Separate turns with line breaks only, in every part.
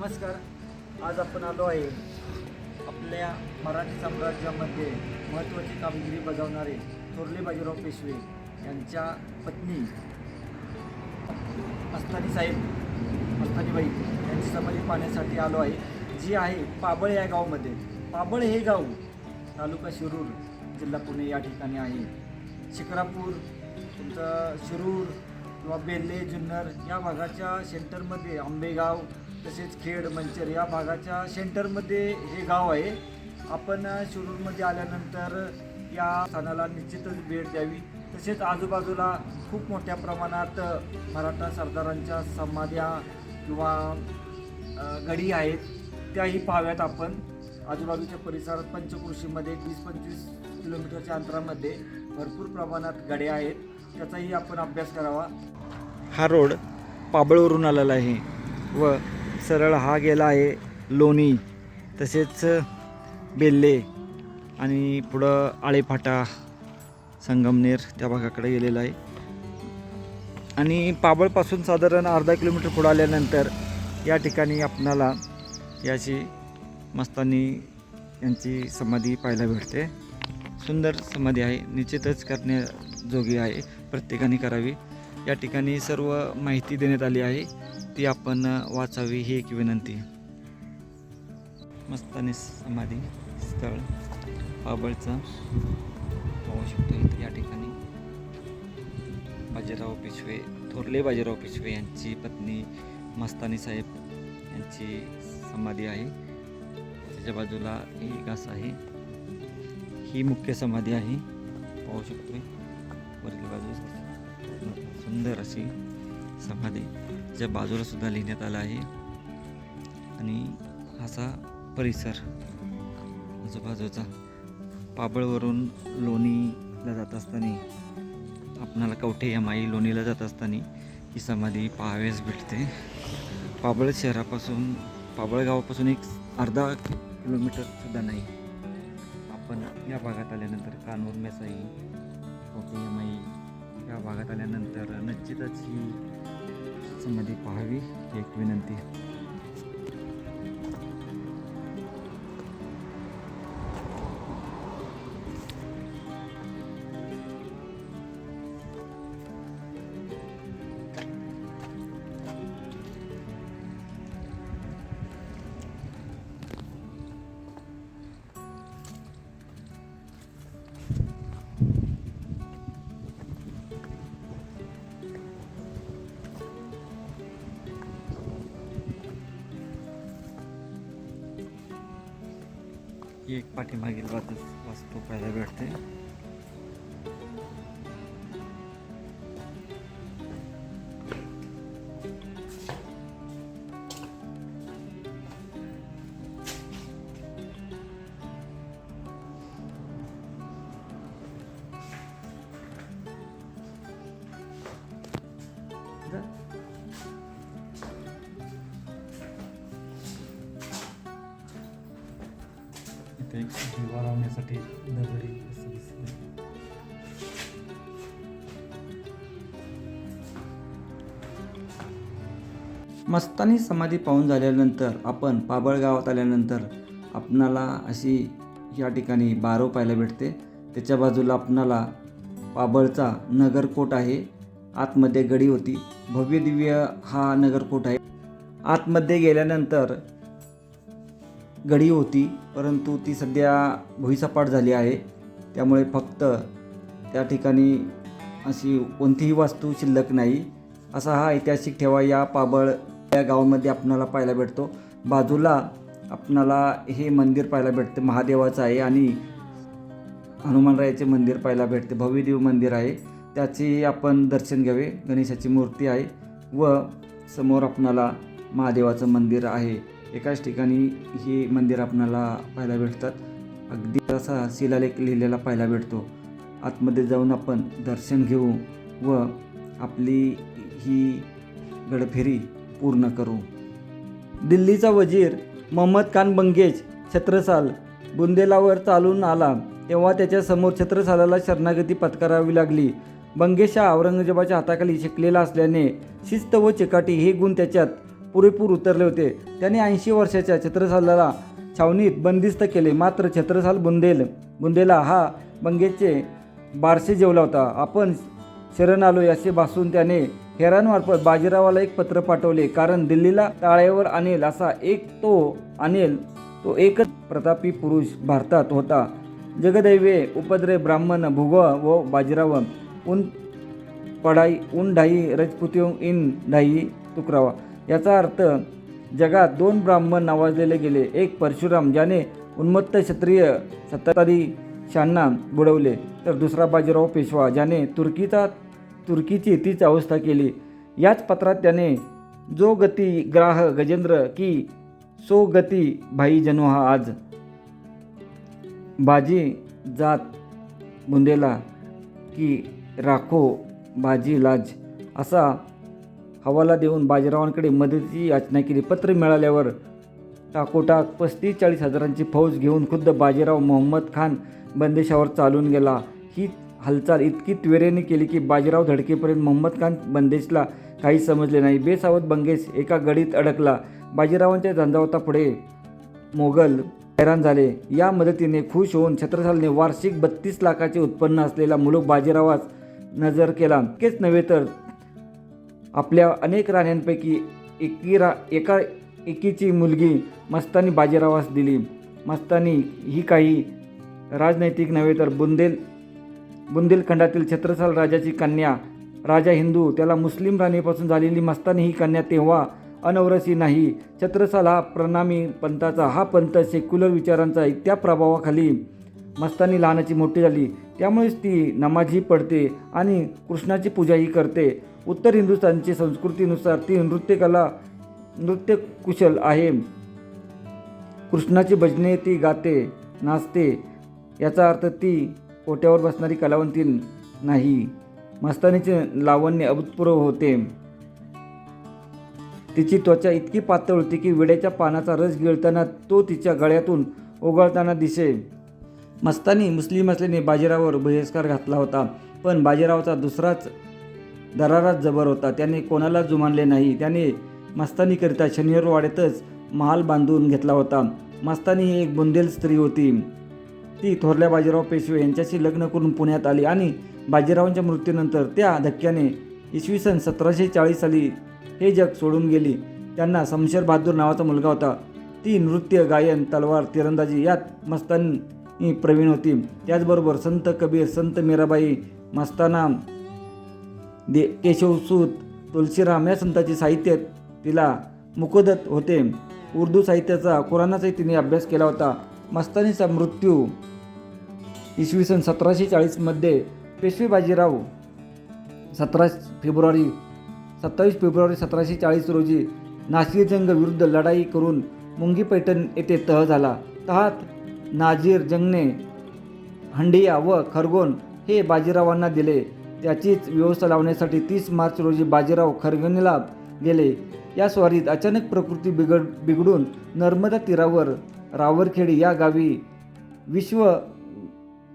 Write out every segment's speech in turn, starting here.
नमस्कार. आज आपण आलो आहे आपल्या मराठी साम्राज्यामध्ये महत्त्वाची कामगिरी बजावणारे थोरले बाजीराव पेशवे यांच्या पत्नी मस्तानी साहेब अस्थानीबाई यांची समाधी पाहण्यासाठी आलो आहे. जी आहे पाबळ या गावामध्ये. पाबळ हे गाव तालुका शिरूर जिल्हा पुणे या ठिकाणी आहे. शिक्रापूर तुमचं शिरूर किंवा बेल्ले जुन्नर या भागाच्या सेंटरमध्ये आंबेगाव तसेच खेड मंचर या भागाच्या सेंटरमध्ये हे गाव आहे. आपण शिरूरमध्ये आल्यानंतर या स्थानाला निश्चितच भेट द्यावी. तसेच आजूबाजूला खूप मोठ्या प्रमाणात मराठा सरदारांच्या समाध्या किंवा गडी आहेत त्याही पाहाव्यात आपण. आजूबाजूच्या परिसरात पंचकृषीमध्ये वीस पंचवीस किलोमीटरच्या अंतरामध्ये भरपूर प्रमाणात गड्या आहेत. त्याचाही आपण अभ्यास करावा. हा रोड पाबळवरून आलेला आहे व सरळ हा गेला आहे लोणी तसेच बेल्ले आणि पुढं आळेफाटा संगमनेर त्या भागाकडे गेलेला आहे. आणि पाबळपासून साधारण अर्धा किलोमीटर पुढं आल्यानंतर या ठिकाणी आपणाला याची मस्तानी यांची समाधी पाहायला भेटते. सुंदर समाधी आहे निश्चितच करण्याजोगी आहे प्रत्येकाने करावी. या ठिकाणी सर्व माहिती देण्यात आली आहे. ती आपण वाचावी ही एक विनंती. मस्तानी समाधी स्थळ पाबळचं पाहू शकतो इथे या ठिकाणी. बाजीराव पिशवे थोरले बाजीराव पिशवे यांची पत्नी मस्तानी साहेब यांची समाधी आहे. त्याच्या बाजूला एक असं आहे. ही मुख्य समाधी आहे. पाहू शकतो वरील बाजूस सुंदर अशी समाधी. ज्या बाजूला सुद्धा लिहिण्यात आलं आहे. आणि असा परिसर आजूबाजूचा पाबळवरून लोणीला जात असताना आपणाला कवठे या माई लोणीला जात असताना ही समाधी पाहावेस भेटते. पाबळ शहरापासून पाबळ गावापासून एक अर्धा किलोमीटरसुद्धा नाही. आपण या भागात आल्यानंतर कानूर मेसाई कवठे या माई या भागात आल्यानंतर निश्चितच ही समाधी पाहावी ही एक विनंती. ही एक पाठीमागील बाजूस वास्तू पाहायला भेटते एक दिवा लावण्यासाठी दगडी असं दिसतंय. मस्तानी समाधी पाहून झाल्यानंतर आपण पाबळ गावात आल्यानंतर आपणाला अशी या ठिकाणी बारव पाहायला भेटते. त्याच्या बाजूला आपणाला पाबळचा नगरकोट आहे. आतमध्ये गडी होती. भव्य दिव्य हा नगरकोट आहे. आतमध्ये गेल्यानंतर गडी होती परंतु ती सध्या भुईसपाट झाली आहे. त्यामुळे फक्त त्या ठिकाणी अशी कोणतीही वास्तू शिल्लक नाही. असा हा ऐतिहासिक ठेवा या पाबळ या गावामध्ये आपणाला पाहायला भेटतो. बाजूला आपणाला हे मंदिर पाहायला भेटते महादेवाचं आहे आणि हनुमानरायाचे मंदिर पाहायला भेटते. भव्यदेव मंदिर आहे. त्याचे आपण दर्शन घ्यावे. गणेशाची मूर्ती आहे व समोर आपणाला महादेवाचं मंदिर आहे. एकाच ठिकाणी हे मंदिर आपणाला पाहायला भेटतात. अगदी असा शिलालेख लिहिलेला पाहायला भेटतो. आतमध्ये जाऊन आपण दर्शन घेऊ व आपली ही गडफेरी पूर्ण करू. दिल्लीचा वजीर मोहम्मद खान बंगेज छत्रसाल बुंदेलावर चालून आला तेव्हा त्याच्यासमोर छत्रसालाला शरणागती पत्करावी लागली. बंगेश हा औरंगजेबाच्या हाताखाली शिकलेला असल्याने शिस्त व चिकाटी हे गुण त्याच्यात पुरेपूर उतरले होते. त्याने ऐंशी वर्षाच्या छत्रसालला छावणीत बंदिस्त केले. मात्र छत्रसाल बुंदेल बुंदेला हा बंगेचे बारसे जेवला होता. आपण शरण आलो असे भासून त्याने हेरांमार्फत बाजीरावाला एक पत्र पाठवले. कारण दिल्लीला टाळेवर आणेल असा एक तो आणेल तो एकच प्रतापी पुरुष भारतात होता. जगदैवे उपद्रे ब्राह्मण भुग व बाजीराव. उन पडाई उन ढाई रजपुतियों इन ढाई तुकरावा. याचा अर्थ जगात दोन ब्राह्मण नावाजलेले गेले. एक परशुराम ज्याने उन्मत्त क्षत्रिय सत्ताधीशांना बुडवले. तर दुसरा बाजीराव पेशवा ज्याने तुर्कीचा तुर्कीची तीच अवस्था केली. याच पत्रात त्याने जो गती ग्राह गजेंद्र की सो गती भाई जनोहा आज. बाजी जात बुंदेला की राखो बाजी लाज. असा हवाला देऊन बाजीरावांकडे मदतीची याचना केली. पत्र मिळाल्यावर टाकोटाक पस्तीस चाळीस हजारांची फौज घेऊन खुद्द बाजीराव मोहम्मद खान बंदेशावर चालून गेला. ही हालचाल इतकी त्वरेने केली की बाजीराव धडकेपर्यंत मोहम्मद खान बंदेशला काही समजले नाही. बेसावत बंगेश एका गडीत अडकला. बाजीरावांच्या झंझावतापुढे मोगल हैराण झाले. या मदतीने खुश होऊन छत्रसालने वार्षिक बत्तीस लाखाचे उत्पन्न असलेला मुलूक बाजीरावास नजर केला. इतकेच नव्हे तर आपल्या अनेक राण्यांपैकी एकी रा एका एकीची मुलगी मस्तानी बाजीरावास दिली. मस्तानी ही काही राजनैतिक नव्हे तर बुंदेल बुंदेलखंडातील छत्रसाल राजाची कन्या राजा हिंदू त्याला मुस्लिम राणीपासून झालेली मस्तानी ही कन्या तेव्हा अनवरसी नाही. छत्रसाल हा प्रणामी पंथाचा हा पंथ सेक्युलर विचारांचा त्या प्रभावाखाली मस्तानी लहानाची मोठी झाली. त्यामुळेच ती नमाजही पडते आणि कृष्णाची पूजाही करते. उत्तर हिंदुस्थानची संस्कृतीनुसार ती नृत्यकला नृत्य कुशल आहे. कृष्णाची भजने ती गाते नाचते. याचा अर्थ ती ओट्यावर बसणारी कलावंती नाही. मस्तानीचे लावण्य अभूतपूर्व होते. तिची त्वचा इतकी पातळ होती की विड्याच्या पानाचा रस गिळताना तो तिच्या गळ्यातून ओघळताना दिसे. मस्तानी मुस्लिम असल्याने बाजीरावावर बहिष्कार घातला होता. पण बाजीरावाचा दुसराच दराराच जबर होता. त्याने कोणाला जुमानले नाही? त्याने मस्तानीकरिता शनिवारवाड्यातच महाल बांधून घेतला होता. मस्तानी ही एक बुंदेल स्त्री होती. ती थोरल्या बाजीराव पेशवे यांच्याशी लग्न करून पुण्यात आली आणि बाजीरावांच्या मृत्यूनंतर त्या धक्क्याने इसवी सन सतराशे चाळीस साली हे जग सोडून गेली. त्यांना शमशेर बहादूर नावाचा मुलगा होता. ती नृत्य गायन तलवार तिरंदाजी यात मस्तानी प्रवीण होती. त्याचबरोबर संत कबीर संत मीराबाई मस्ताना दे केशवसूत तुलसीराम या संतांचे साहित्य तिला मुकोदत होते. उर्दू साहित्याचा कुराणाचाही तिने अभ्यास केला होता. मस्तानीचा मृत्यू इसवी सन सतराशे चाळीसमध्ये पेशवे बाजीराव सतरा फेब्रुवारी सत्तावीस फेब्रुवारी सतराशे चाळीस रोजी नाशिक जंग विरुद्ध लढाई करून मुंगी पैठण येथे तह झाला. तहात नाजीर जंगने हंडिया व खरगोन हे बाजीरावांना दिले. त्याचीच व्यवस्था लावण्यासाठी तीस मार्च रोजी बाजीराव खरगोनीला गेले. या स्वारीत अचानक प्रकृती बिघड बिघडून नर्मदा तीरावर रावरखेडी या गावी विश्व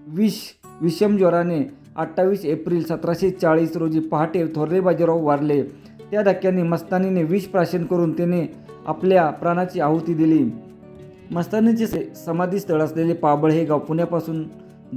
विष विषमज्वराने अठ्ठावीस एप्रिल सतराशे चाळीस रोजी पहाटे थोरले बाजीराव वारले. त्या धक्क्याने मस्तानीने विष प्राशन करून त्याने आपल्या प्राणाची आहुती दिली. मस्तानीचे समाधी स्थळ असलेले पाबळ हे गाव पुण्यापासून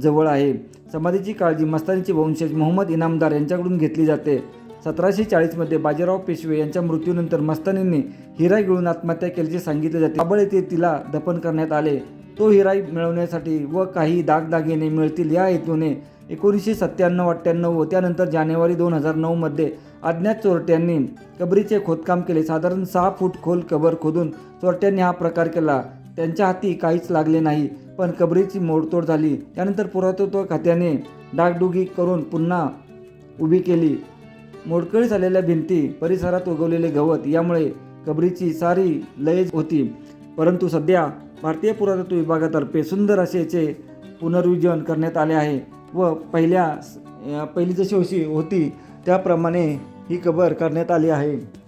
जवळ आहे. समाधीची काळजी मस्तानीचे वंशज मोहम्मद इनामदार यांच्याकडून घेतली जाते. सतराशे चाळीसमध्ये बाजीराव पेशवे यांच्या मृत्यूनंतर मस्तानींनी हिरा गिळून आत्महत्या केल्याचे सांगितले जाते. पाबळ येथे तिला दफन करण्यात आले. तो हिरा मिळवण्यासाठी व काही दागदागिने मिळतील या हेतूने एकोणीसशे सत्त्याण्णव अठ्ठ्याण्णव व त्यानंतर जानेवारी दोन हजार नऊमध्ये अज्ञात चोरट्यांनी कबरीचे खोदकाम केले. साधारण सहा फूट खोल कबर खोदून चोरट्यांनी हा प्रकार केला. त्यांच्या हाती काहीच लागले नाही पण कबरीची मोडतोड झाली. त्यानंतर पुरातत्व खात्याने डागडुगी करून पुन्हा उभी केली. मोडकळी झालेल्या भिंती परिसरात उगवलेले गवत यामुळे कबरीची सारी लयच होती. परंतु सध्या भारतीय पुरातत्व विभागातर्फे सुंदर असेचे पुनर्विजन करण्यात आले आहे व पहिल्या पहिली जशी होशी होती. त्याप्रमाणे ही कबर करण्यात आली आहे.